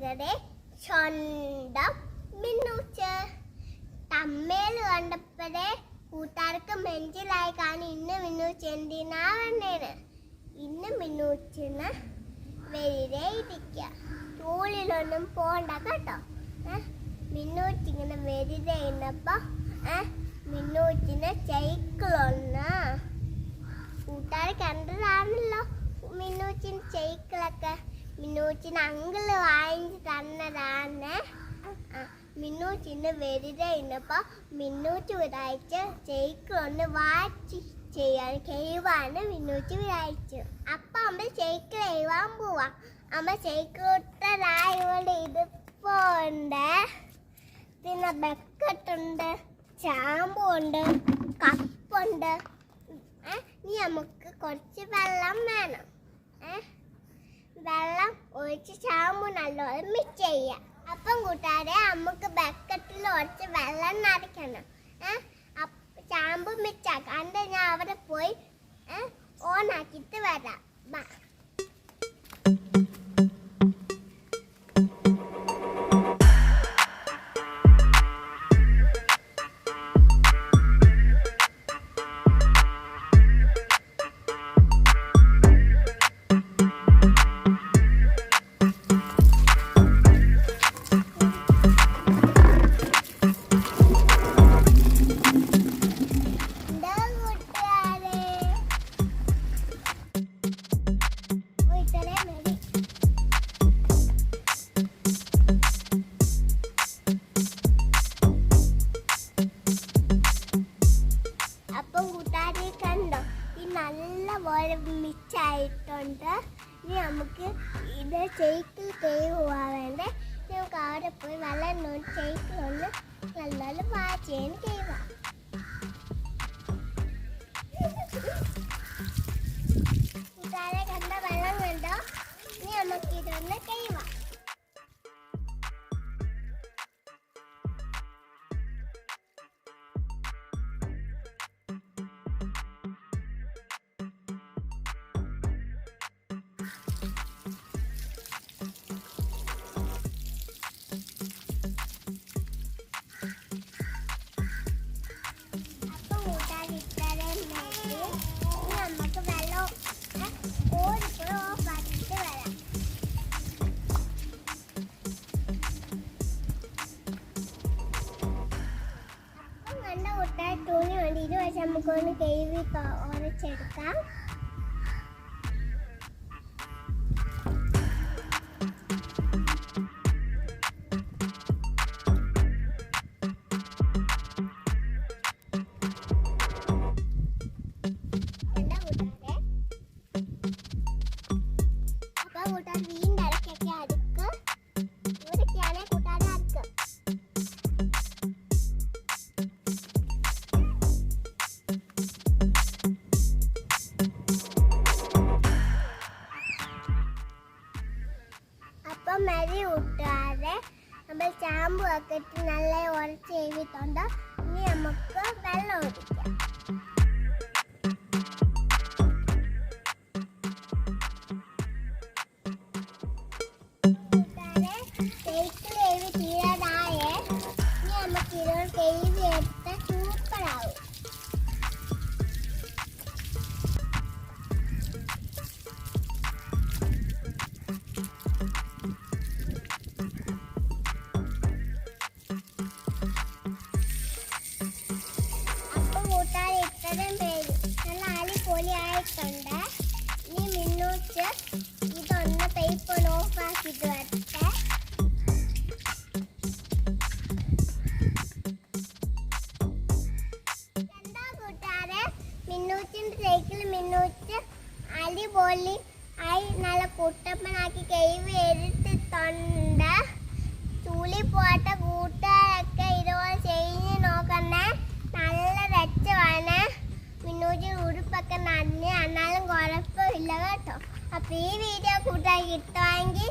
ഞങ്ങളുടെ സ്വന്തം മിന്നൂച്ച്. തമ്മേൽ കണ്ടപ്പോഴേ കൂട്ടുകാർക്ക് മെഞ്ചിലായി കാണും ഇന്ന് മിന്നൂച്ച് എന്തിനാ വന്നേന് ഇന്ന് മിന്നൂച്ചിന് വെറുതെ ഇരിക്കുക സ്കൂളിലൊന്നും പോണ്ട കേട്ടോ? മിന്നൂച്ച് ഇങ്ങനെ വെറുതെ ഇരുന്നപ്പോ ഏ? മിന്നൂച്ചിന് സൈക്കിളൊന്ന്. കൂട്ടുകാർ കണ്ടതാണല്ലോ മിന്നൂച്ചിന് സൈക്കിളൊക്കെ. മിന്നൂച്ചിന് അങ്കിൾ വാങ്ങിച്ച് തന്നതാണ് മിന്നൂച്ചിന് വെറുതെ ഇന്നപ്പോൾ മിന്നൂച്ച് വിടായിച്ച സൈക്കിൾ ഒന്ന് വാച്ച് ചെയ്യാൻ കഴിവാണ് മിന്നൂച്ച് വിടായിച്ചു അപ്പൊ അമ്മ ചേക്ക് കഴിവാൻ പോവാ. അമ്മ സൈക്കിൾ ഇട്ടതായതുകൊണ്ട് ഇതിപ്പോ ഉണ്ട് പിന്നെ ബക്കറ്റുണ്ട് ചാമ്പുണ്ട് കപ്പുണ്ട്. ഇനി നമുക്ക് കുറച്ച് വെള്ളം വേണം. ഏ വെള്ളം ഒഴിച്ച് ചാമ്പു നല്ലോണം മിക്സ് ചെയ്യാം. അപ്പം കൂട്ടാതെ നമുക്ക് ബക്കറ്റിൽ ഒഴിച്ച് വെള്ളം നിറയ്ക്കണം. ചാമ്പ് ഷാമ്പു മിക്സ് ആക്കാം. എന്നിട്ട് ഞാൻ അവിടെ പോയി ഓണാക്കിയിട്ട് വരാം. മിച്ചായിട്ടുണ്ട് ഇനി നമുക്ക് ഇത് സൈക്കിൾ കയറുവാ വേണ്ടേ. ഇനി നമുക്ക് അവിടെ പോയി വെള്ളം നോക്കി ഒന്ന് ഒന്ന് നല്ല വാച്ചിന് നമുക്കൊന്ന് കഴുകി ഉരച്ചെടുക്കാം മരി കൂട്ടാതെ നമ്മൾ ചാമ്പു ഒക്കെ നല്ല ഉരച്ച് ഇനി നമുക്ക് വെള്ളം ഒഴിക്കാം. ആക്കിയിട്ട് വരട്ടെ എന്താ കൂട്ടുകാരെ മിന്നൂറ്റിന്റെ സൈക്കിൾ മിന്നൂറ്റ് അടിപൊളി ആയി നല്ല കുട്ടപ്പനാക്കി കൈവ് എടുത്തിട്ടുണ്ട് ചൂളി പോട്ട കൂട്ടുകാരൊക്കെ ഇതുപോലെ ചെയ്ത് നോക്കണേ നല്ല രസമാണ്. മിന്നൂറ്റി ഉടുപ്പൊക്കെ നന്ദി. എന്നാലും കുഴപ്പമില്ല കേട്ടോ. അപ്പൊ ഈ വീഡിയോ കൂട്ടാൻ കിട്ടുവാണെങ്കിൽ